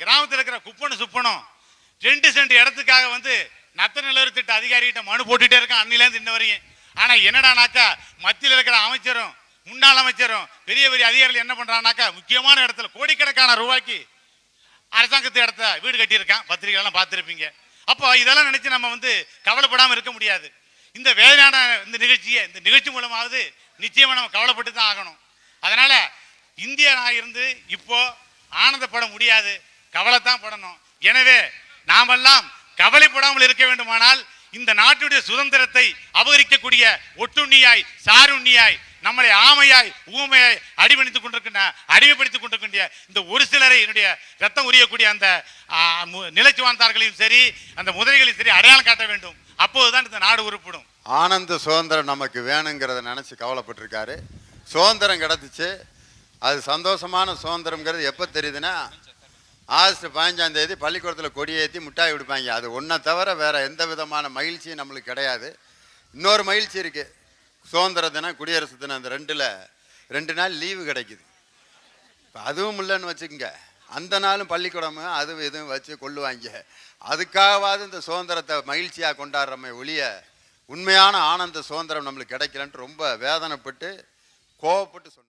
கிராமத்தில் இருக்கிற குப்பனும் சுப்பனும் ரெண்டு சென்ட் இடத்துக்காக வந்து நத்த நிலவரி திட்ட அதிகாரிகிட்ட மனு போட்டுட்டே இருக்கான். அன்னிலேருந்து இன்ன வரையும். ஆனால் என்னடானாக்கா மத்தியில் இருக்கிற அமைச்சரும் முன்னாள் அமைச்சரும் பெரிய பெரிய அதிகாரிகள் என்ன பண்ணுறாங்கனாக்கா முக்கியமான இடத்துல கோடிக்கணக்கான ரூபாய்க்கு அரசாங்கத்து இடத்த வீடு கட்டியிருக்கான். பத்திரிகைலாம் பார்த்துருப்பீங்க. அப்போ இதெல்லாம் நினச்சி நம்ம வந்து கவலைப்படாமல் இருக்க முடியாது. இந்த வேதனையான இந்த நிகழ்ச்சியை இந்த நிகழ்ச்சி மூலமாவது நிச்சயமாக நம்ம கவலைப்பட்டு தான் ஆகணும். அதனால் இந்தியனாக இருந்து இப்போ ஆனந்தப்பட முடியாது. கவலைத்தான் படணும். எனவே நாமெல்லாம் கவலைப்படாமல் இருக்க வேண்டுமானால் இந்த நாட்டுடைய சுதந்திரத்தை அபகரிக்கக்கூடிய ஒட்டுண்ணியாய் சாருண்ணியாய் நம்மளை ஆமையாய் ஊமையாய் அடிபணித்துக் கொண்டிருக்கின்ற அடிமைப்படுத்திக் கொண்டிருக்கின்ற இந்த ஒரு சிலரை என்னுடைய ரத்தம் உரியக்கூடிய அந்த நிலைச்சு வாழ்ந்தார்களையும் சரி அந்த முதலைகளையும் சரி அடையாளம் காட்ட வேண்டும். அப்போதுதான் இந்த நாடு உருப்படும். ஆனந்த சுதந்திரம் நமக்கு வேணுங்கிறத நினச்சி கவலைப்பட்டிருக்காரு. சுதந்திரம் கிடச்சிச்சு. அது சந்தோஷமான சுதந்திரம்ங்கிறது எப்போ தெரியுதுன்னா ஆகஸ்ட் பதினஞ்சாம் தேதி பள்ளிக்கூடத்தில் கொடியேற்றி ஏற்றி விடுப்பாங்க அது ஒன்றை தவிர வேறு எந்த விதமான மகிழ்ச்சியும் நம்மளுக்கு கிடையாது. இன்னொரு மகிழ்ச்சி இருக்குது சுதந்திர தினம் குடியரசு தினம் அந்த ரெண்டில் ரெண்டு நாள் லீவு கிடைக்குது. இப்போ அதுவும் இல்லைன்னு வச்சுக்கோங்க. அந்த நாளும் பள்ளிக்கூடமும் அதுவும் இதுவும் வச்சு கொள்ளுவாங்க. அதுக்காகவாது இந்த சுதந்திரத்தை மகிழ்ச்சியாக கொண்டாடுறமே ஒழிய உண்மையான ஆனந்த சுதந்திரம் நம்மளுக்கு கிடைக்கலன்ட்டு ரொம்ப வேதனைப்பட்டு கோவப்பட்டு சொன்ன